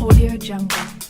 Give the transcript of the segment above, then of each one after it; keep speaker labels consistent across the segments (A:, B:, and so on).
A: Audio Jungle.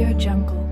A: Audio Jungle.